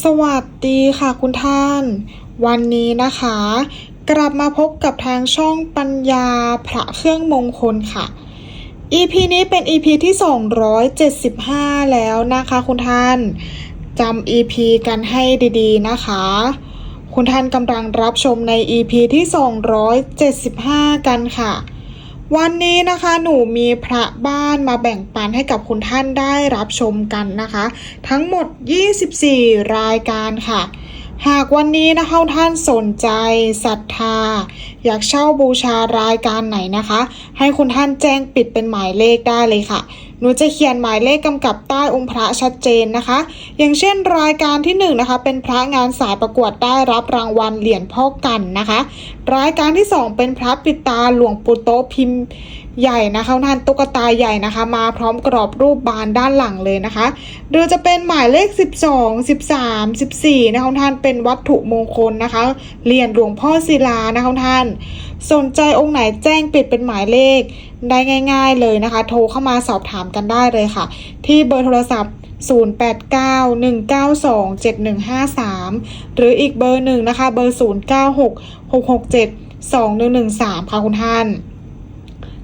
สวัสดีค่ะคุณท่าน วันนี้นะคะ กลับมาพบกับทางช่องปัญญาพระเครื่องมงคลค่ะ EP นี้เป็น EP ที่ 275 แล้วนะคะคุณท่านจำ EP กันให้ดีๆนะคะ คุณท่านกำลังรับชมใน EP ที่ 275 กันค่ะ วันนี้นะคะหนูมีพระบ้านมาแบ่งปันให้กับคุณท่านได้รับชมกันนะคะ ทั้งหมด 24 รายการค่ะ หากวันนี้นะคะท่านสนใจศรัทธา อยากเช่าบูชารายการไหนนะคะ ให้คุณท่านแจ้งปิดเป็นหมายเลขได้เลยค่ะ หนูจะเขียนหมายเลขกำกับใต้องค์พระชัดเจนนะคะ อย่างเช่นรายการที่1นงนะคะ เป็นพระงานสายประกวดได้รับรางวัลเหรียญพ่อกันนะคะ รายการที่ 2 เป็นพระปิดตาหลวงปู่โตพิมพ์ใหญ่นะคะท่านตุ๊กตาใหญ่นะคะ มาพร้อมกรอบรูปบานด้านหลังเลยนะคะหรือจะเป็นหมายเลข 12 13 14นะคะท่านเป็นวัตถุมงคลนะคะเหรียญหลวงพ่อศิลานะคะท่าน สนใจองค์ไหนแจ้งปิดเป็นหมายเลขได้ง่าย ๆเลยนะคะ โทรเข้ามาสอบถามกันได้เลยค่ะ ที่เบอร์โทรศัพท์ 0891927153 หรืออีกเบอร์หนึ่งนะคะ เบอร์ 0966672113 ค่ะคุณท่าน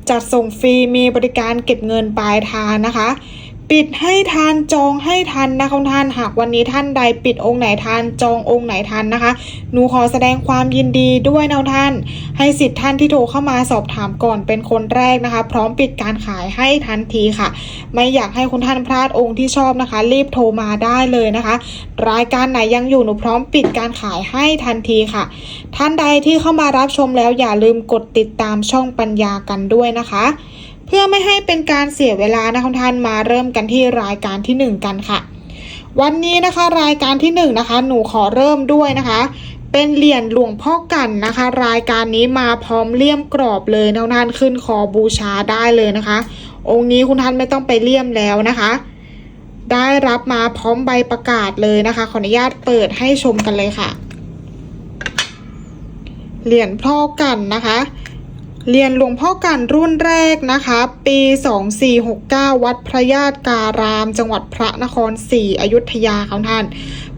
จัดส่งฟรีมีบริการเก็บเงินปลายทางนะคะ ปิดให้ทันจองให้ทันนะคะคุณท่านหากวันนี้ท่านใดปิดองค์ไหนทันจององค์ไหนทันนะคะ หนูขอแสดงความยินดีด้วยนะท่าน ให้สิทธิ์ท่านที่โทรเข้ามาสอบถามก่อนเป็นคนแรกนะคะ พร้อมปิดการขายให้ทันทีค่ะ ไม่อยากให้คุณท่านพลาดองค์ที่ชอบนะคะ รีบโทรมาได้เลยนะคะ รายการไหนยังอยู่หนูพร้อมปิดการขายให้ทันทีค่ะ ท่านใดที่เข้ามารับชมแล้วอย่าลืมกดติดตามช่องปัญญากันด้วยนะคะ เพื่อไม่ให้เป็นการเสียเวลานะคะท่านมาเริ่มกันที่รายการที่ 1 กันค่ะ วันนี้นะคะรายการที่1นะคะหนูขอเริ่มด้วยนะคะ เป็นเหรียญหลวงพ่อกันนะคะ รายการนี้มาพร้อมเลี่ยมกรอบเลยนะท่านขึ้นคอบูชาได้เลยนะคะ องค์นี้คุณท่านไม่ต้องไปเลี่ยมแล้วนะคะ ได้รับมาพร้อมใบประกาศเลยนะคะ ขออนุญาตเปิดให้ชมกันเลยค่ะ เหรียญพ่อกันนะคะ เหรียญหลวงพ่อกันรุ่นแรกนะคะ ปี 2469 วัดพระญาติการาม จังหวัดพระนครศรีอยุธยาของท่าน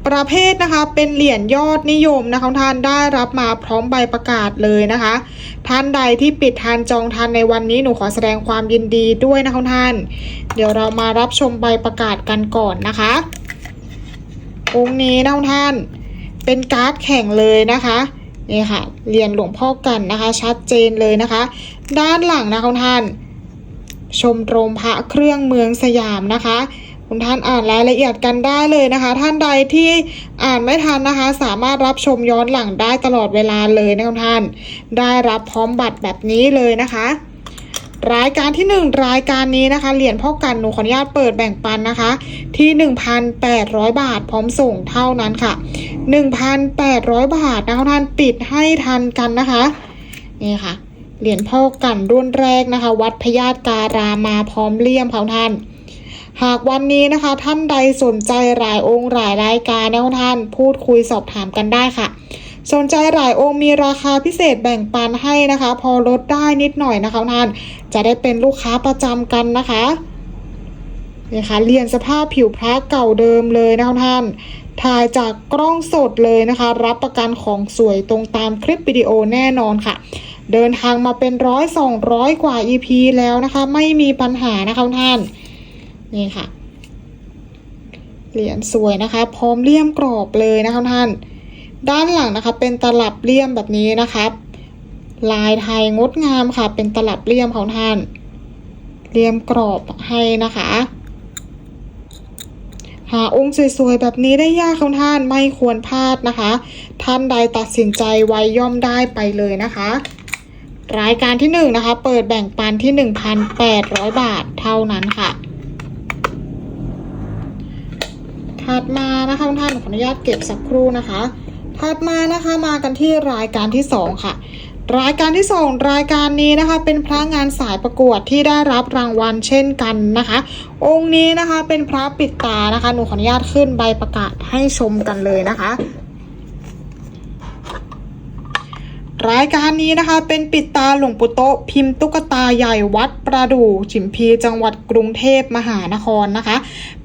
ประเภทนะคะเป็นเหรียญยอดนิยมนะคะท่านได้รับมาพร้อมใบประกาศเลยนะคะ ท่านใดที่ปิดทานจองทานในวันนี้หนูขอแสดงความยินดีด้วยนะคะท่าน เดี๋ยวเรามารับชมใบประกาศกันก่อนนะคะ องค์นี้นะท่าน เป็นการ์ดแข่งเลยนะคะ นี่ค่ะเรียนหลวงพ่อกันนะคะ ชัดเจนเลยนะคะ ด้านหลังนะคุณท่าน ชมรมพระเครื่องเมืองสยามนะคะ คุณท่านอ่านรายละเอียดกันได้เลยนะคะ ท่านใดที่อ่านไม่ทันนะคะ สามารถรับชมย้อนหลังได้ตลอดเวลาเลยนะคุณท่าน ได้รับพร้อมบัตรแบบนี้เลยนะคะ รายการที่ 1 รายการนี้นะคะ เหรียญพ่อกันหนูขออนุญาตเปิดแบ่งปันนะคะ ที่ 1,800 บาทพร้อมส่งเท่านั้นค่ะ 1,800 บาทนะคะท่านปิดให้ทันกันนะคะนี่ค่ะ เหรียญพ่อกันรุ่นแรกนะคะ วัดพญาตการามาพร้อมเลี่ยมเขาท่านหากวันนี้นะคะท่านใดสนใจหลายองค์หลายรายการนะท่านพูดคุยสอบถามกันได้ค่ะ สนใจหลายองค์มีราคาพิเศษแบ่งปันให้นะคะ พอลดได้นิดหน่อยนะคะท่านจะได้เป็นลูกค้าประจำกันนะคะนี่ค่ะเรียนสภาพผิวพระเก่าเดิมเลยนะคะท่านถ่ายจากกล้องสดเลยนะคะ รับประกันของสวยตรงตามคลิปวิดีโอแน่นอนค่ะ เดินทางมาเป็นร้อยสองร้อยกว่า EP แล้วนะคะ ไม่มีปัญหานะคะท่านนี่ค่ะเหรียญสวยนะคะ พร้อมเลี่ยมกรอบเลยนะคะท่าน ด้านหลังนะคะเป็นตลับเลี่ยมแบบนี้นะคะลายไทยงดงามค่ะ เป็นตลับเลี่ยมของท่านเลี่ยมกรอบให้นะคะ หาองค์สวยๆแบบนี้ได้ยากของท่านไม่ควรพลาดนะคะ ท่านใดตัดสินใจไว้ย่อมได้ไปเลยนะคะ รายการที่1นนะคะ เปิดแบ่งปันที่ 1,800 บาทเท่านั้นค่ะถัดมานะคะท่านขออนุญาตเก็บสักครู่นะคะ ถัดมานะคะมากันที่รายการที่ 2 ค่ะ รายการที่ 2 รายการนี้นะคะ เป็นพระงานสายประกวดที่ได้รับรางวัลเช่นกันนะคะ องค์นี้นะคะเป็นพระปิดตานะคะหนูขออนุญาตขึ้นใบประกาศให้ชมกันเลยนะคะ รายการนี้นะคะ เป็นปิดตาหลวงปู่โตพิมพ์ตุ๊กตาใหญ่วัดประดู่ฉิมพีจังหวัดกรุงเทพมหานครนะคะ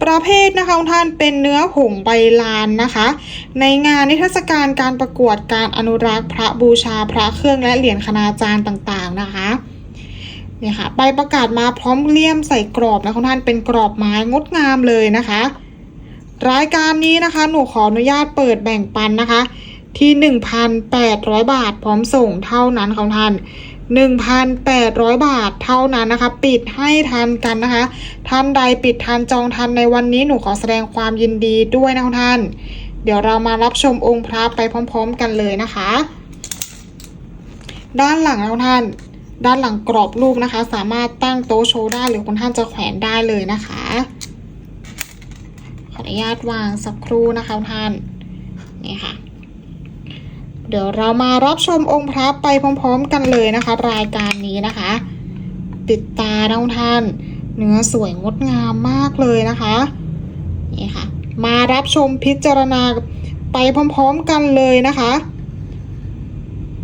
ประเภทนะคะท่านเป็นเนื้อหงใบลานนะคะ ในงานนิทรรศการการประกวดการอนุรักษ์พระบูชาพระเครื่องและเหรียญคณาจารย์ต่างๆนะคะเนี่ยค่ะใบประกาศมาพร้อมเลี่ยมใส่กรอบนะคะท่านเป็นกรอบไม้งดงามเลยนะคะ รายการนี้นะคะหนูขออนุญาตเปิดแบ่งปันนะคะ ที่ 1,800 บาท พร้อมส่งเท่านั้นของท่าน1,800 บาทเท่านั้นนะคะ ปิดให้ทันกันนะคะ ท่านใดปิดทันจองทันในวันนี้หนูขอแสดงความยินดีด้วยนะคะท่าน เดี๋ยวเรามารับชมองค์พระไปพร้อม ๆ กันเลยนะคะ ด้านหลังนะท่าน ด้านหลังกรอบรูปนะคะ สามารถตั้งโต๊ะโชว์ได้หรือคุณท่านจะแขวนได้เลยนะคะ ขออนุญาตวางสักครู่นะคะท่าน นี่ค่ะ เดี๋ยวเรามารับชมองค์พระไปพร้อมๆกันเลยนะคะ รายการนี้นะคะ ติดตาน้องท่าน เนื้อสวยงดงามมากเลยนะคะนี่ค่ะ มารับชมพิจารณาไปพร้อมๆกันเลยนะคะ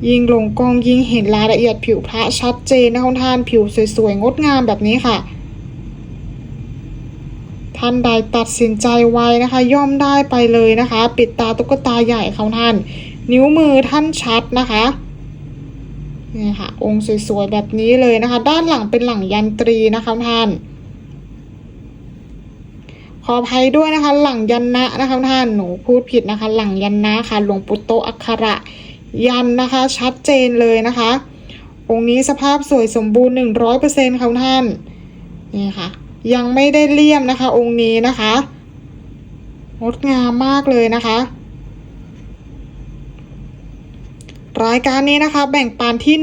ยิงลงกองยิงเห็นรายละเอียดผิวพระชัดเจนนะคุณท่านผิวสวยๆงดงามแบบนี้ค่ะท่านใดตัดสินใจไวนะคะ ย่อมได้ไปเลยนะคะ ปิดตาตุ๊กตาใหญ่ของท่าน นิ้วมือท่านชัดนะคะนี่ค่ะ องค์สวยๆแบบนี้เลยนะคะ ด้านหลังเป็นหลังยันตรีนะคะท่าน ขออภัยด้วยนะคะ หลังยันนะนะคะท่านหนูพูดผิดนะคะ หลังยันนะค่ะหลวงปุโตอักขระยันนะคะ ชัดเจนเลยนะคะ องค์นี้สภาพสวยสมบูรณ์หนึ่งร้อยเปอร์เซ็นต์ค่ะท่านนี่ค่ะ ยังไม่ได้เลี่ยมนะคะ องค์นี้นะคะงดงามมากเลยนะคะ รายการนี้นะคะ แบ่งปันที่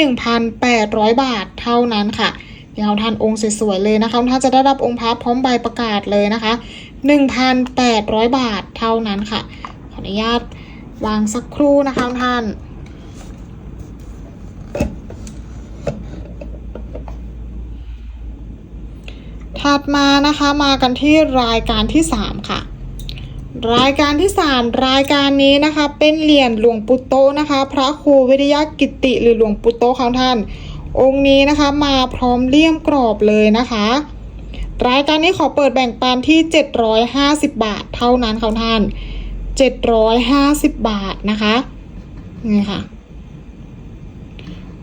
1,800 บาทเท่านั้นค่ะเดี๋ยวท่านองค์สวยๆเลยนะคะท่านจะได้รับองค์พระพร้อมใบประกาศเลยนะคะ 1,800 บาทเท่านั้นค่ะ ขออนุญาตวางสักครู่นะคะท่านถัดมานะคะมากันที่รายการที่ 3 ค่ะ รายการที่ 3 รายการนี้นะคะ เป็นเหรียญหลวงปู่โตนะคะ พระครูวิทยากิติหรือหลวงปู่โตของท่าน องค์นี้นะคะมาพร้อมเลี่ยมกรอบเลยนะคะ รายการนี้ขอเปิดแบ่งปันที่ 750 บาทเท่านั้นของท่าน 750 บาทนะคะนี่ค่ะ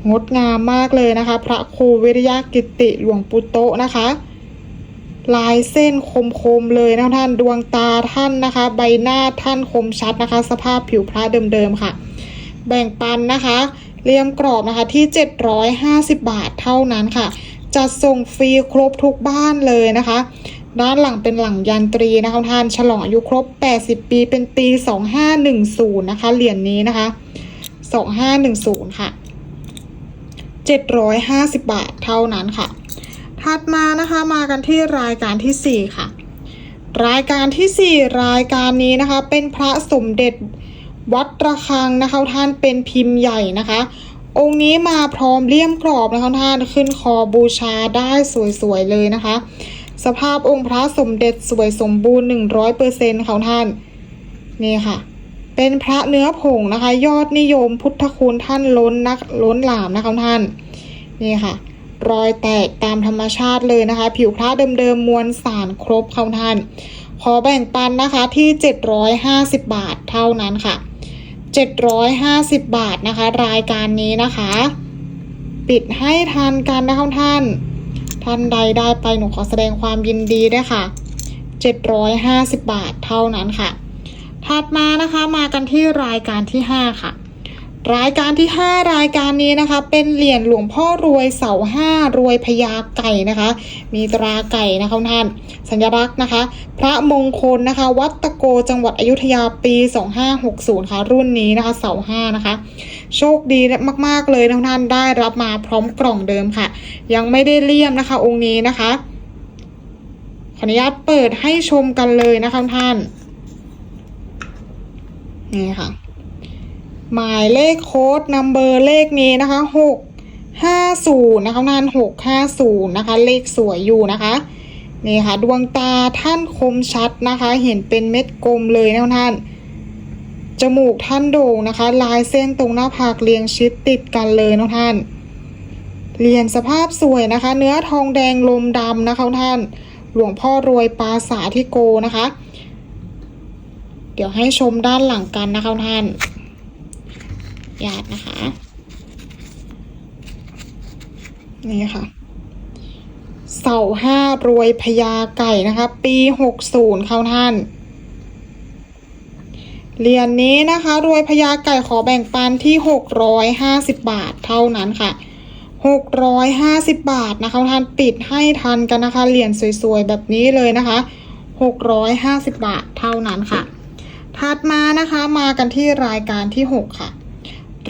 งดงามมากเลยนะคะ พระครูวิทยกิติหลวงปู่โตนะคะ ลายเส้นคมๆเลยนะท่านดวงตาท่านนะคะ ใบหน้าท่านคมชัดนะคะ สภาพผิวพระเดิมๆค่ะ แบ่งปันนะคะเรียมกรอบนะคะที่ 750 บาทเท่านั้นค่ะ จัดส่งฟรีครบทุกบ้านเลยนะคะ ด้านหลังเป็นหลังยันตรีนะคะท่านฉลองอายุครบ 80 ปีเป็นปี 2510 นะคะ เหรียญนนี้นะคะ 2510 ค่ะ 750 บาทเท่านั้นค่ะ ถัดมานะคะมากันที่รายการที่ 4 ค่ะ รายการที่ 4 รายการนี้นะคะเป็นพระสมเด็จวัดระฆังนะคะท่านเป็นพิมพ์ใหญ่นะคะ องค์นี้มาพร้อมเลี่ยมกรอบนะคะท่านขึ้นคอบูชาได้สวยๆเลยนะคะ สภาพองค์พระสมเด็จสวยสมบูรณ์ 100%ค่ะท่านนี่ค่ะเป็นพระเนื้อผงนะคะ ยอดนิยมพุทธคุณท่านล้นนักล้นหลามนะคะท่านนี่ค่ะ รอยแตกตามธรรมชาติเลยนะคะ ผิวพระเดิมๆมวลสารครบค่ะท่าน ขอแบ่งปันนะคะที่ 750 บาทเท่านั้นค่ะ 750 บาทนะคะ รายการนี้นะคะ ปิดให้ทันกันนะคะท่าน ท่านใดได้ไปหนูขอแสดงความยินดีด้วยค่ะ 750 บาทเท่านั้นค่ะ ถัดมานะคะมากันที่รายการที่ 5 ค่ะ รายการที่ 5 รายการนี้นะคะ เป็นเหรียญหลวงพ่อรวยเสาห้ารวยพญาไก่นะคะ มีตราไก่นะคะท่านสัญลักษณ์นะคะ พระมงคลนะคะ วัดตะโกจังหวัดอยุธยาปี 2560 ค่ะ รุ่นนี้นะคะ เสาห้านะคะ โชคดีมาก ๆ เลยนะท่านได้รับมาพร้อมกล่องเดิมค่ะ ยังไม่ได้เลี่ยมนะคะ องค์นี้นะคะ ขออนุญาตเปิดให้ชมกันเลยนะคะท่านนี่ค่ะ หมายเลขโค้ดนัมเบอร์เลขนี้นะคะหกห้าศูนย์นะคะท่านหกห้าศูนย์นะคะ เลขสวยอยู่นะคะนี่ค่ะดวงตาท่านคมชัดนะคะ เห็นเป็นเม็ดกลมเลยนะท่าน จมูกท่านโด่งนะคะ ลายเส้นตรงหน้าผากเรียงชิดติดกันเลยนะท่านเหรียญสภาพสวยนะคะ เนื้อทองแดงลมดำนะคะท่าน หลวงพ่อรวยปาสาทที่โกนะคะ เดี๋ยวให้ชมด้านหลังกันนะคะท่าน ญาตินะคะ นี่ค่ะ เสาห้ารวยพญาไก่นะคะ ปีหกศูนย์เข้าท่านเหรียญนนี้นะคะ รวยพญาไก่ขอแบ่งปันที่หกร้อยห้าสิบบาทเท่านั้นค่ะหกร้อยห้าสิบบาทนะคะท่านปิดให้ทันกันนะคะเหรียญสวยๆแบบนี้เลยนะคะหกร้อยห้าสิบบาทเท่านั้นค่ะถัดมานะคะมากันที่รายการที่หกค่ะ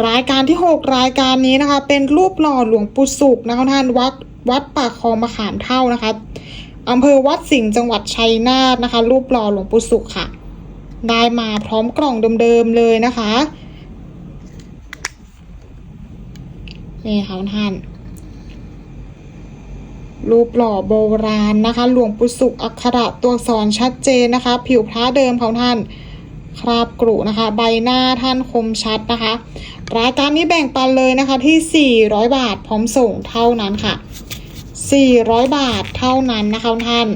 รายการที่ 6 รายการนี้นะคะ เป็นรูปหล่อหลวงปู่สุขนะคะท่านวัดวัดปากคลองมะขามเท่านะคะอำเภอวัดสิงห์จังหวัดชัยนาทนะคะ รูปหล่อหลวงปู่สุขค่ะ ได้มาพร้อมกล่องเดิมๆเลยนะคะนี่ค่ะท่านรูปหล่อโบราณนะคะ หลวงปู่สุขอักขระตัวอักษรชัดเจนนะคะ ผิวพระเดิมของท่าน คราบกรุนะคะ ใบหน้าท่านคมชัดนะคะ รายการนี้แบ่งปันเลยนะคะที่ 400 บาทพร้อมส่งเท่านั้นค่ะ 400 บาทเท่านั้นนะคะท่าน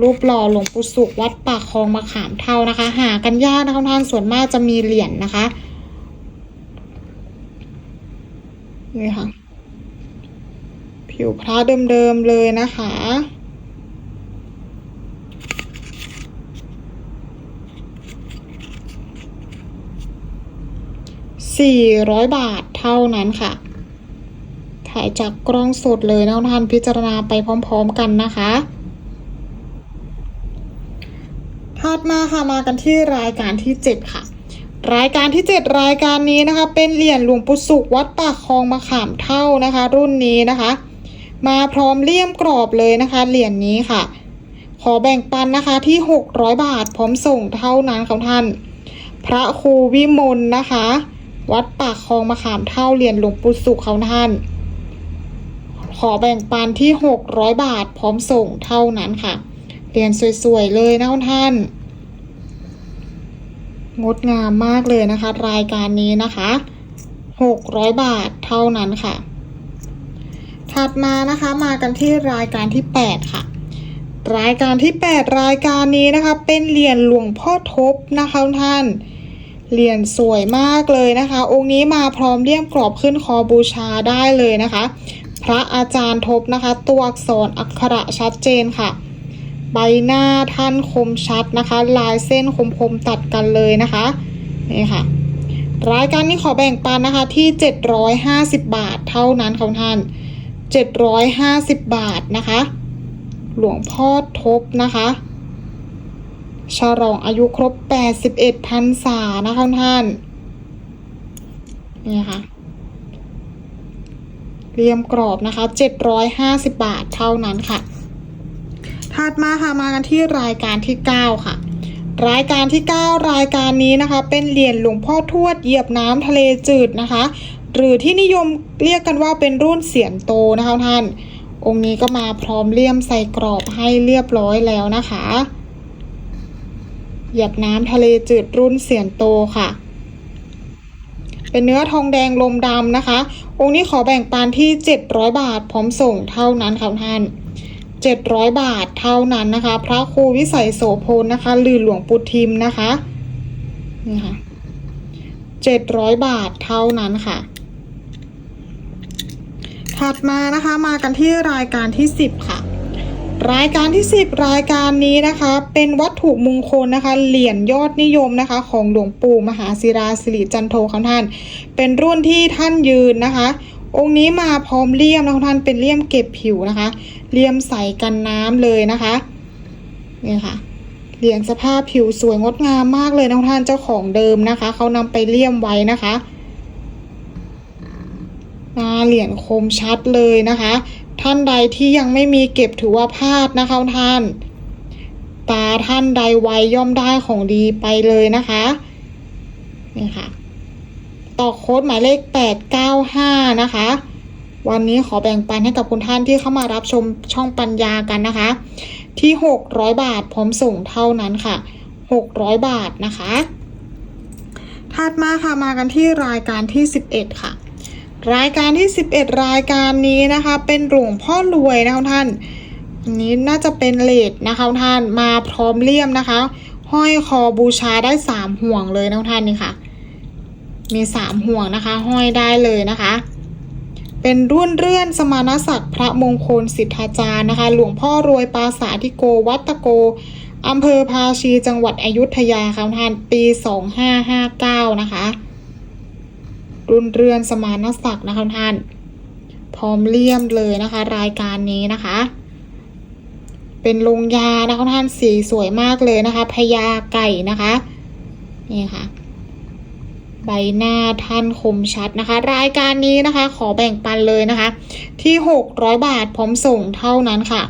รูปหล่อหลวงปู่สุขวัดปากคลองมะขามเท่านะคะ หากันยากนะคะท่านส่วนมากจะมีเหรียญนนะคะนี่ค่ะ ผิวพระเดิมๆเลยนะคะ 400 บาทเท่านั้นค่ะ ถ่ายจากกล้องสดเลยนะท่านพิจารณาไปพร้อมๆกันนะคะถัดมาค่ะมากันที่รายการที่ 7 ค่ะ รายการที่ 7 รายการนี้นะคะ เป็นเหรียญหลวงปู่สุขวัดปากคลองมะขามเท่านะคะ รุ่นนี้นะคะ มาพร้อมเลี่ยมกรอบเลยนะคะเหรียญนี้ค่ะ ขอแบ่งปันนะคะที่ 600 บาทพร้อมส่งเท่านั้นค่ะท่าน พระครูวิมลนะคะ วัดปากคลองมะขามเท่าเหรียญหลวงปู่สุขเขาท่าน ขอแบ่งปันที่600บาทพร้อมส่งเท่านั้นค่ะเหรียญสวยๆเลยนะท่าน งดงามมากเลยนะคะ รายการนี้นะคะ600บาทเท่านั้นค่ะ ถัดมานะคะมากันที่รายการที่8ค่ะรายการที่ 8 รายการนี้นะคะ เป็นเหรียญหลวงพ่อทบนะคะท่าน เหรียญสวยมากเลยนะคะ องค์นี้มาพร้อมเลี่ยมกรอบขึ้นคอบูชาได้เลยนะคะ พระอาจารย์ทบนะคะ ตัวอักษรอักขระชัดเจนค่ะ ใบหน้าท่านคมชัดนะคะ ลายเส้นคมๆตัดกันเลยนะคะนี่ค่ะรายการนี้ขอแบ่งปันนะคะที่ 750 บาทเท่านั้นค่ะท่าน 750 บาทนะคะ หลวงพ่อทบนะคะ ฉลองอายุครบ 81พรรษานะคะท่านนี่ค่ะ เรียมกรอบนะคะ 750 บาทเท่านั้นค่ะ ถัดมาค่ะมากันที่รายการที่ 9 ค่ะ รายการที่ 9 รายการนี้นะคะ เป็นเหรียญหลวงพ่อทวดเหยียบน้ำทะเลจืดนะคะ หรือที่นิยมเรียกกันว่าเป็นรุ่นเสียนโตนะคะท่าน องค์นี้ก็มาพร้อมเลี่ยมใส่กรอบให้เรียบร้อยแล้วนะคะ หยียบน้ำทะเลจืดรุ่นเสียนโตค่ะ เป็นเนื้อทองแดงลมดำนะคะ องค์นี้ขอแบ่งปันที่ 700 บาทพร้อมส่งเท่านั้นค่ะท่าน700 บาทเท่านั้นนะคะ พระครูวิสัยโสพลนะคะหรือหลวงปู่ทิมนะคะนี่ค่ะ700 บาทเท่านั้นค่ะ ถัดมานะคะมากันที่รายการที่ 10 ค่ะ รายการที่ 10 รายการนี้นะคะ เป็นวัตถุมงคลนะคะ เหรียญยอดนิยมนะคะ ของหลวงปู่มหาศิราสิริจันโทของท่าน เป็นรุ่นที่ท่านยืนนะคะ องค์นี้มาพร้อมเลี่ยมนะคะท่านเป็นเลี่ยมเก็บผิวนะคะเลี่ยมใสกันน้ำเลยนะคะนี่ค่ะเหรียญสภาพผิวสวยงดงามมากเลยนะท่านเจ้าของเดิมนะคะเขานำไปเลี่ยมไว้นะคะหน้าเหรียญคมชัดเลยนะคะ ท่านใดที่ยังไม่มีเก็บถือว่าพลาดนะคะท่าน ตาท่านใดไวย่อมได้ของดีไปเลยนะคะ นี่ค่ะ ต่อโค้ดหมายเลข 895 นะคะ วันนี้ขอแบ่งปันให้กับคุณท่านที่เข้ามารับชมช่องปัญญากันนะคะ ที่ 600 บาทพร้อมส่งเท่านั้นค่ะ 600 บาทนะคะถัดมาค่ะมากันที่รายการที่ 11 ค่ะ รายการที่ 11 รายการนี้นะคะ เป็นหลวงพ่อรวยนะคะท่าน อันนี้น่าจะเป็นเลดนะคะท่านมาพร้อมเลี่ยมนะคะ ห้อยคอบูชาได้3ห่วงเลยนะคะท่านนี่ค่ะ มี3ห่วงนะคะ ห้อยได้เลยนะคะ เป็นรุ่นเรื่อนสมณศักดิ์พระมงคลสิทธาจารย์นะคะ หลวงพ่อรวยปราสาทธิโกวัตโกอำเภอภาชีจังหวัดอยุธยาค่ะท่านปี 2559 นะคะ รุ่นเรือนสมานศักดิ์นะคะท่าน พร้อมเลี่ยมเลยนะคะ รายการนี้นะคะ เป็นลงยานะคะท่านสีสวยมากเลยนะคะพญาไก่นะคะนี่ค่ะ ใบหน้าท่านคมชัดนะคะ รายการนี้นะคะ ขอแบ่งปันเลยนะคะ ที่ 600 บาทพร้อมส่งเท่านั้นค่ะ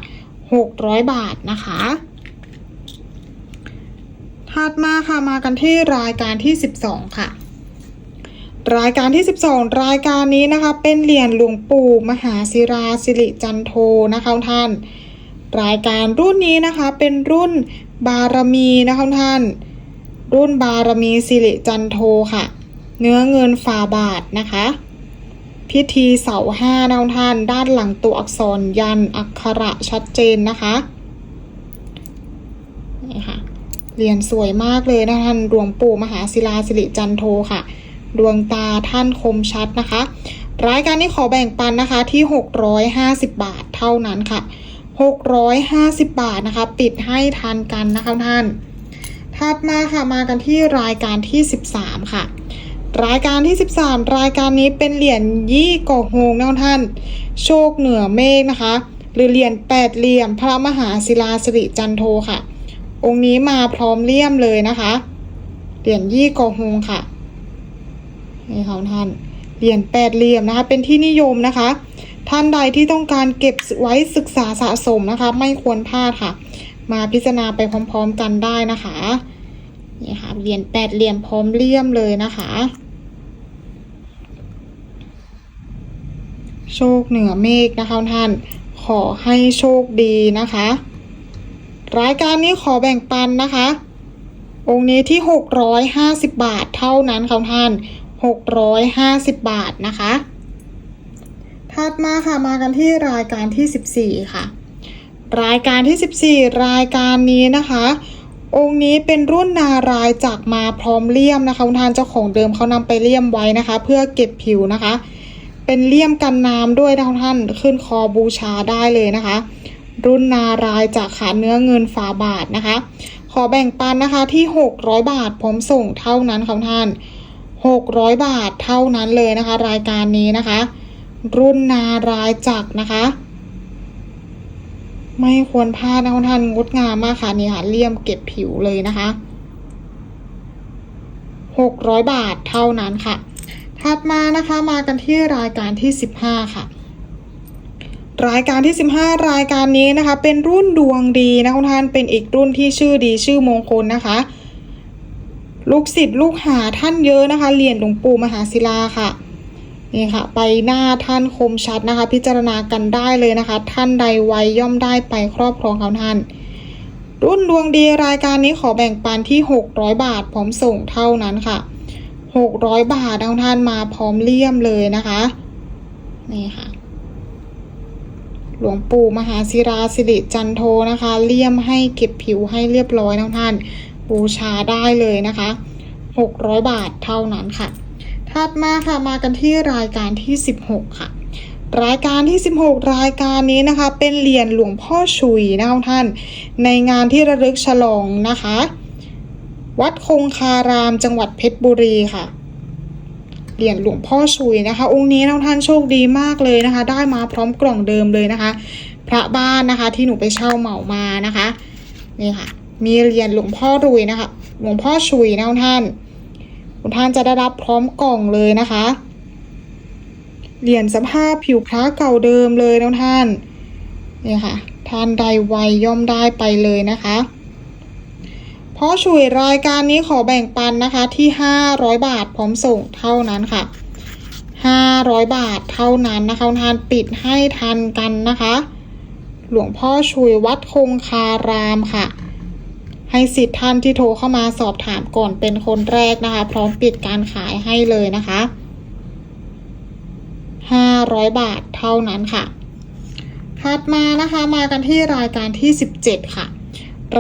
600 บาทนะคะถัดมาค่ะมากันที่รายการที่ 12 ค่ะ รายการที่ 12 รายการนี้นะคะ เป็นเหรียญหลวงปู่มหาศิราสิริจันโทนะคะท่าน รายการรุ่นนี้นะคะเป็นรุ่นบารมีนะคะท่าน รุ่นบารมีสิริจันโทค่ะ เนื้อเงินฝาบาทนะคะ พิธีเสาห้าดาวท่าน ด้านหลังตัวอักษรยันอักขระชัดเจนนะคะนี่ค่ะเหรียญสวยมากเลยนะท่านหลวงปู่มหาศิลาสิริจันโทค่ะ ดวงตาท่านคมชัดนะคะ รายการนี้ขอแบ่งปันนะคะที่ 650 บาทเท่านั้นค่ะ 650 บาทนะคะ ปิดให้ทันกันนะคะท่าน ถัดมาค่ะมากันที่รายการที่ 13 ค่ะ รายการที่ 13 รายการนี้เป็นเหรียญยี่กอโฮงนะท่าน โชคเหนือเมฆนะคะ หรือเหรียญแปดเหลี่ยม พระมหาศิลาสิริจันโทค่ะ องค์นี้มาพร้อมเลี่ยมเลยนะคะ เหรียญยี่กอโฮงค่ะ นี่ค่ะท่านเหรียญแปดเหลี่ยมนะคะ เป็นที่นิยมนะคะ ท่านใดที่ต้องการเก็บไว้ศึกษาสะสมนะคะ ไม่ควรพลาดค่ะ มาพิจารณาไปพร้อมๆกันได้นะคะนี่ค่ะเหรียญแปดเหลี่ยมพร้อมเลี่ยมเลยนะคะ โชคเหนือเมฆนะคะท่าน ขอให้โชคดีนะคะ รายการนี้ขอแบ่งปันนะคะ องค์นี้ที่ 650 บาทเท่านั้นค่ะท่าน 650 บาทนะคะ ถัดมาค่ะมากันที่รายการที่ 14 ค่ะ รายการที่ 14 รายการนี้นะคะ องค์นี้เป็นรุ่นนารายจากมาพร้อมเลี่ยมนะคะคุณทานเจ้าของเดิมเขานำไปเลี่ยมไว้นะคะ เพื่อเก็บผิวนะคะ เป็นเลี่ยมกันน้ำด้วยนะคะท่านขึ้นคอบูชาได้เลยนะคะ รุ่นนารายจากขาเนื้อเงินฝาบาทนะคะ ขอแบ่งปันนะคะที่ 600 บาทพร้อมส่งเท่านั้นค่ะท่าน 600 บาทเท่านั้นเลยนะคะ รายการนี้นะคะ รุ่นนารายจักรนะคะ ไม่ควรพลาดนะคะท่านงดงามมากค่ะนี่ค่ะเลี่ยมเก็บผิวเลยนะคะ 600 บาทเท่านั้นค่ะ ถัดมานะคะมากันที่รายการที่ 15 ค่ะรายการที่ 15 รายการนี้นะคะ เป็นรุ่นดวงดีนะคะท่านเป็นอีกรุ่นที่ชื่อดีชื่อมงคลนะคะ ลูกศิษย์ลูกหาท่านเยอะนะคะเหรียญหลวงปู่มหาศิลาค่ะนี่ค่ะใบหน้าท่านคมชัดนะคะ พิจารณากันได้เลยนะคะ ท่านใดไวย่อมได้ไปครอบครองของท่าน รุ่นดวงดีรายการนี้ขอแบ่งปันที่ 600 บาทพร้อมส่งเท่านั้นค่ะ 600 บาทเอาท่านมาพร้อมเลี่ยมเลยนะคะนี่ค่ะ หลวงปู่มหาศิราสิริจันโทนะคะ เลี่ยมให้เก็บผิวให้เรียบร้อยนะท่าน บูชาได้เลยนะคะ 600 บาทเท่านั้นค่ะ ถัดมาค่ะมากันที่รายการที่ 16 ค่ะ รายการที่ 16 รายการนี้นะคะ เป็นเหรียญหลวงพ่อชุยนะคะท่าน ในงานที่ระลึกฉลองนะคะ วัดคงคารามจังหวัดเพชรบุรีค่ะเหรียญหลวงพ่อชุยนะคะ องค์นี้นะท่านโชคดีมากเลยนะคะ ได้มาพร้อมกล่องเดิมเลยนะคะ พระบ้านนะคะที่หนูไปเช่าเหมามานะคะนี่ค่ะ มีเหรียญหลวงพ่อรุยนะคะ หลวงพ่อชุยนะท่านคุณท่านจะได้รับพร้อมกล่องเลยนะคะ เหรียญสภาพผิวพระเก่าเดิมเลยนะท่านนี่ค่ะ ท่านใดไวย่อมได้ไปเลยนะคะเพราะช่วยรายการนี้ขอแบ่งปันนะคะที่ 500 บาทพร้อมส่งเท่านั้นค่ะ 500 บาทเท่านั้นนะคะท่านปิดให้ทันกันนะคะ หลวงพ่อชุยวัดคงคารามค่ะ ให้สิทธิ์ท่านที่โทรเข้ามาสอบถามก่อนเป็นคนแรกนะคะ พร้อมปิดการขายให้เลยนะคะ500 บาทเท่านั้นค่ะถัดมานะคะมากันที่รายการที่ 17 ค่ะ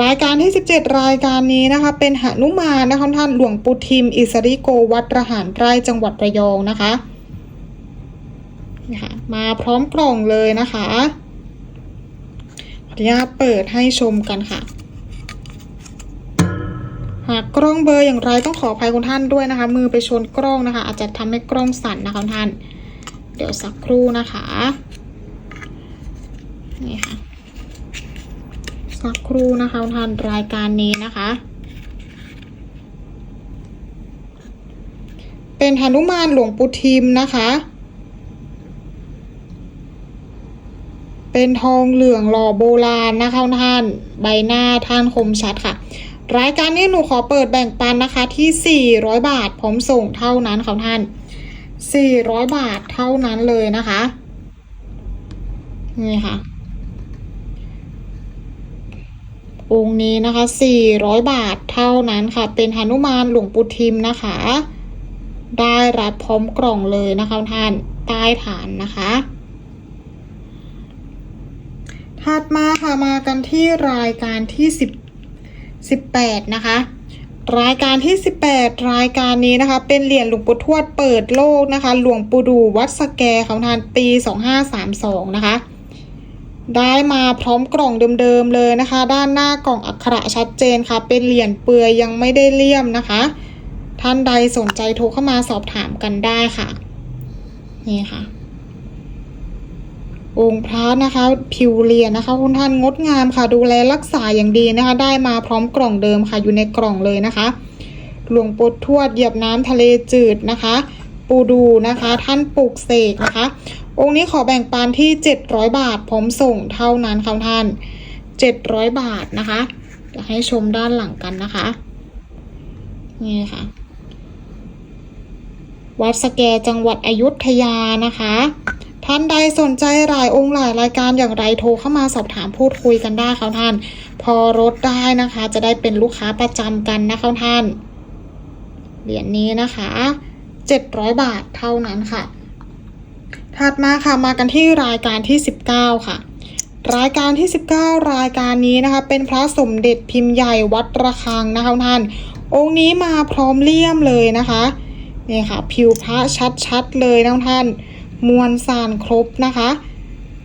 รายการที่ 17 รายการนี้นะคะเป็นหนุมานนะคะท่านหลวงปู่ทิม อิสริโกวัดระหารไร่จังหวัดระยองนะคะนี่ค่ะมาพร้อมกล่องเลยนะคะขออนุญาตเปิดให้ชมกันค่ะ หากกล้องเบอร์อย่างไรต้องขออภัยคุณท่านด้วยนะคะ มือไปชนกล้องนะคะ อาจจะทำให้กล้องสั่นนะคะคุณท่าน เดี๋ยวสักครู่นะคะนี่ค่ะสักครู่นะคะคุณท่านรายการนี้นะคะ เป็นหนุมานหลวงปู่ทิมนะคะ เป็นทองเหลืองหล่อโบราณนะคะคุณท่าน ใบหน้าท่านคมชัดค่ะ รายการนี้หนูขอเปิดแบ่งปันนะคะที่ 400 บาทพร้อมส่งเท่านั้นค่ะท่าน 400 บาทเท่านั้นเลยนะคะ นี่ค่ะ องค์นี้นะคะ 400 บาทเท่านั้นค่ะ เป็นหนุมานหลวงปู่ทิมนะคะ ได้รับพร้อมกล่องเลยนะคะท่านใต้ฐานนะคะถัดมาค่ะมากันที่รายการที่10 18 นะคะ รายการที่ 18 รายการนี้นะคะ เป็นเหรียญหลวงปู่ทวดเปิดโลกนะคะ หลวงปู่ดูวัดสแกของทานปี 2532 นะคะ ได้มาพร้อมกล่องเดิมๆเลยนะคะ ด้านหน้ากล่องอักขระชัดเจนค่ะ เป็นเหรียญเปลือยยังไม่ได้เลี่ยมนะคะ ท่านใดสนใจโทรเข้ามาสอบถามกันได้ค่ะ นี่ค่ะ องค์พระนะคะผิวเรียนนะคะ คุณท่านงดงามค่ะ ดูแลรักษาอย่างดีนะคะ ได้มาพร้อมกล่องเดิมค่ะอยู่ในกล่องเลยนะคะ หลวงปู่ทวดเหยียบน้ำทะเลจืดนะคะ ปูดูนะคะ ท่านปลูกเสกนะคะ องค์นี้ขอแบ่งปันที่ 700 บาทพร้อมส่งเท่านั้นค่ะท่าน 700 บาทนะคะเดี๋ยวให้ชมด้านหลังกันนะคะ นี่ค่ะ วัดสแกจังหวัดอยุธยานะคะ ท่านใดสนใจหลายองค์หลายรายการอย่างไรโทรเข้ามาสอบถามพูดคุยกันได้ค่ะท่าน พอรถได้นะคะ จะได้เป็นลูกค้าประจำกันนะคะท่าน เหรียญนี้นะคะ 700 บาทเท่านั้นค่ะ ถัดมาค่ะมากันที่รายการที่ 19 ค่ะรายการที่ 19 รายการนี้นะคะ เป็นพระสมเด็จพิมพ์ใหญ่วัดระฆังนะคะท่าน องค์นี้มาพร้อมเลี่ยมเลยนะคะนี่ค่ะ ผิวพระชัดๆเลยนะท่าน มวลสารครบนะคะ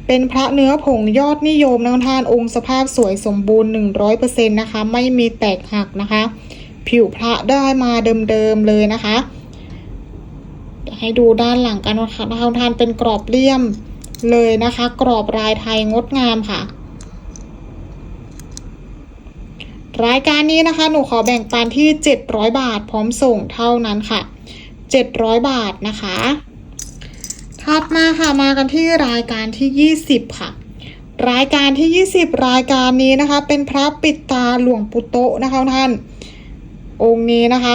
เป็นพระเนื้อผงยอดนิยมนะท่านองค์สภาพสวยสมบูรณ์ 100%นะคะ ไม่มีแตกหักนะคะ ผิวพระได้มาเดิมๆเลยนะคะให้ดูด้านหลังกันนะคะท่านเป็นกรอบเลี่ยมเลยนะคะ กรอบลายไทยงดงามค่ะรายการนี้นะคะ หนูขอแบ่งปันที่ 700 บาท พร้อมส่งเท่านั้นค่ะ 700 บาทนะคะ ถัดมาค่ะมากันที่รายการที่ 20 ค่ะ รายการที่ 20 รายการนี้นะคะ เป็นพระปิดตาหลวงปู่โตะนะคะท่าน องค์นี้นะคะ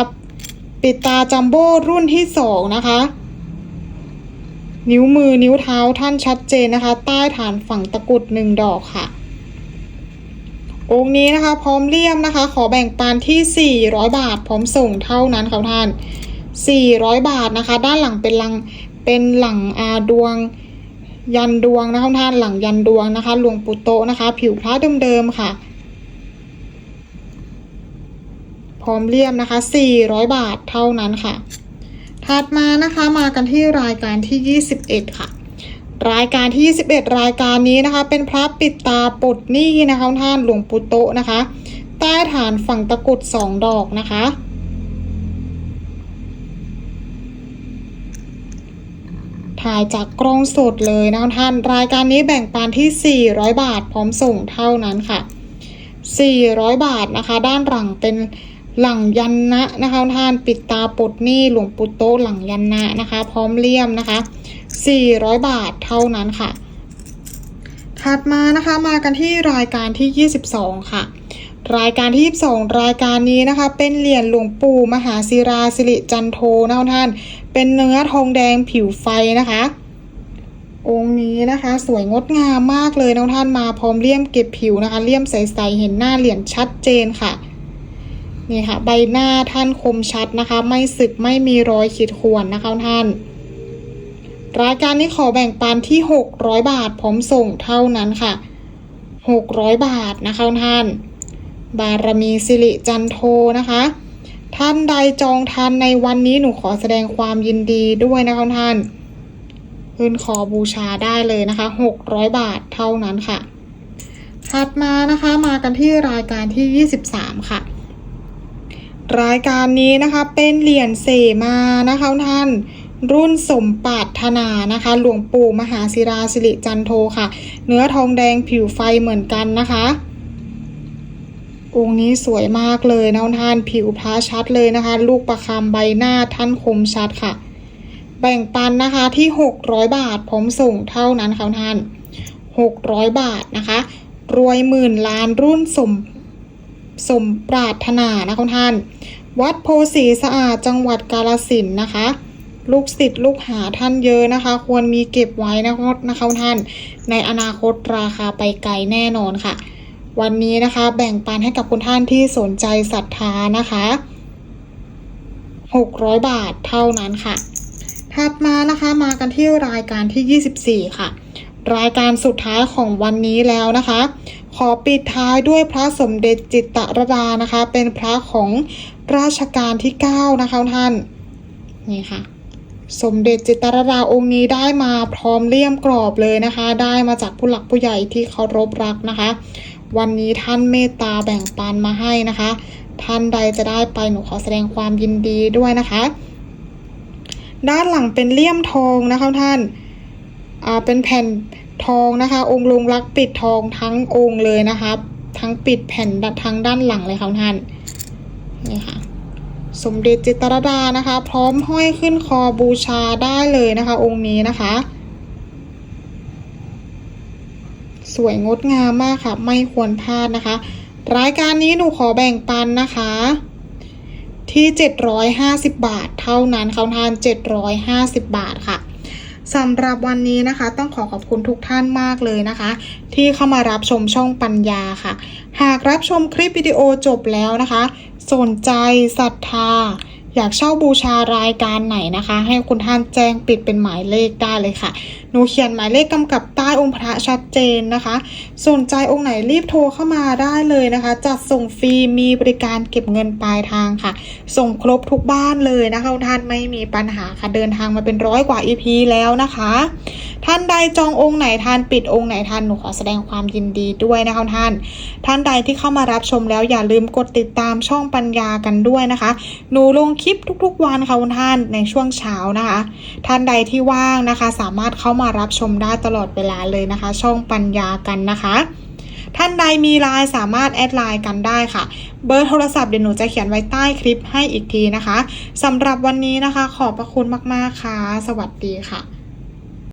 ปิดตาจัมโบ้รุ่นที่สองนะคะ นิ้วมือนิ้วเท้าท่านชัดเจนนะคะ ใต้ฐานฝั่งตะกุดหนึ่งดอกค่ะ องค์นี้นะคะพร้อมเลี่ยมนะคะ ขอแบ่งปันที่ 400 บาท พร้อมส่งเท่านั้นค่ะท่าน 400 บาทนะคะ ด้านหลังเป็นลัง เป็นหลังอาดวง ยันดวงนะคะท่านหลังยันดวงนะคะหลวงปู่โตนะคะ ผิวพระเดิมๆค่ะ พร้อมเลี่ยมนะคะ 400 บาทเท่านั้นค่ะ ถัดมานะคะมากันที่รายการที่ 21 ค่ะ รายการที่ 21 รายการนี้นะคะ เป็นพระปิดตาปดหนี้นะคะท่านหลวงปู่โตนะคะ ใต้ฐานฝั่งตะกุดสองดอกนะคะ ถ่ายจากกล้องสดเลยนะคะท่าน รายการนี้แบ่งปันที่ 400 บาทพร้อมส่งเท่านั้นค่ะ 400 บาทนะคะ ด้านหลังเป็นหลังยันนะนะคะท่านปิดตาปดหนี้หลวงปู่โตหลังยันนะนะคะ พร้อมเลี่ยมนะคะ 400 บาทเท่านั้นค่ะ ถัดมานะคะมากันที่รายการที่ 22 ค่ะ รายการที่ 22 รายการนี้นะคะ เป็นเหรียญหลวงปู่มหาศิราสิริจันโทนะคะท่าน เป็นเนื้อทองแดงผิวไฟนะคะ องค์นี้นะคะ สวยงดงามมากเลยนะท่านมาพร้อมเลี่ยมเก็บผิวนะคะ เลี่ยมใสๆเห็นหน้าเหรียญชัดเจนค่ะนี่ค่ะ ใบหน้าท่านคมชัดนะคะ ไม่สึกไม่มีรอยขีดข่วนนะคะท่าน รายการนี้ขอแบ่งปันที่ 600 บาทพร้อมส่งเท่านั้นค่ะ 600 บาทนะคะท่าน บารมีสิริจันโทนะคะ ท่านใดจองทันในวันนี้หนูขอแสดงความยินดีด้วยนะคะท่านขึ้นขอบูชาได้เลยนะคะ 600 บาทเท่านั้นค่ะ ถัดมานะคะมากันที่รายการที่ 23 ค่ะ รายการนี้นะคะเป็นเหรียญเสมานะคะท่านรุ่นสมปาถนานะคะ หลวงปู่มหาศิราสิริจันโทค่ะ เนื้อทองแดงผิวไฟเหมือนกันนะคะ องค์นี้สวยมากเลยนะท่านผิวพระชัดเลยนะคะ ลูกประคำใบหน้าท่านคมชัดค่ะ แบ่งปันนะคะที่ 600 บาทพร้อมส่งเท่านั้นค่ะท่าน 600 บาทนะคะ รวยหมื่นล้านรุ่นสมสมปรารถนานะคะท่าน วัดโพสีสะอาดจังหวัดกาลสินนะคะ ลูกศิษย์ลูกหาท่านเยอะนะคะ ควรมีเก็บไว้นะคะนะคะท่าน ในอนาคตราคาไปไกลแน่นอนค่ะ วันนี้นะคะ แบ่งปันให้กับคุณท่านที่สนใจศรัทธานะคะ600 บาทเท่านั้นค่ะ ถัดมานะคะมากันที่รายการที่ 24 ค่ะ รายการสุดท้ายของวันนี้แล้วนะคะ ขอปิดท้ายด้วยพระสมเด็จจิตตรดานะคะ เป็นพระของราชการที่ 9 นะคะท่าน นี่ค่ะ สมเด็จจิตรดาองค์นี้ได้มาพร้อมเลี่ยมกรอบเลยนะคะ ได้มาจากผู้หลักผู้ใหญ่ที่เคารพรักนะคะ วันนี้ท่านเมตตาแบ่งปันมาให้นะคะ ท่านใดจะได้ไปหนูขอแสดงความยินดีด้วยนะคะ ด้านหลังเป็นเลี่ยมทองนะคะท่านอ่าเป็นแผ่นทองนะคะ องค์ลงรักปิดทองทั้งองค์เลยนะคะทั้งปิดแผ่นทั้งด้านหลังเลยค่ะท่านนี่ค่ะสมเด็จจิตรดานะคะ พร้อมห้อยขึ้นคอบูชาได้เลยนะคะ องค์นี้นะคะ สวยงดงามมากค่ะ ไม่ควรพลาดนะคะ รายการนี้หนูขอแบ่งปันนะคะ ที่ 750 บาท เท่านั้นเขาทาน 750 บาทค่ะสำหรับวันนี้นะคะ ต้องขอขอบคุณทุกท่านมากเลยนะคะ ที่เข้ามารับชมช่องปัญญาค่ะ หากรับชมคลิปวิดีโอจบแล้วนะคะ สนใจศรัทธา อยากเช่าบูชารายการไหนนะคะ ให้คุณท่านแจ้งปิดเป็นหมายเลขได้เลยค่ะ หนูเขียนหมายเลขกำกับใต้องค์พระชัดเจนนะคะ สนใจองค์ไหนรีบโทรเข้ามาได้เลยนะคะ จัดส่งฟรีมีบริการเก็บเงินปลายทางค่ะ ส่งครบทุกบ้านเลยนะคะท่านไม่มีปัญหาค่ะเดินทางมาเป็นร้อยกว่า EP แล้วนะคะ ท่านใดจององค์ไหนท่านปิดองค์ไหนท่านหนูขอแสดงความยินดีด้วยนะคะท่าน ท่านใดที่เข้ามารับชมแล้วอย่าลืมกดติดตามช่องปัญญากันด้วยนะคะ หนูลงคลิปทุกๆวันค่ะคุณท่านในช่วงเช้านะคะ ท่านใดที่ว่างนะคะ สามารถเข้ามารับชมได้ตลอดเวลาเลยนะคะ ช่องปัญญากันนะคะ ท่านใดมีไลน์สามารถแอดไลน์กันได้ค่ะ เบอร์โทรศัพท์เดี๋ยวหนูจะเขียนไว้ใต้คลิปให้อีกทีนะคะสำหรับวันนี้นะคะ ขอบพระคุณมากๆค่ะ สวัสดีค่ะ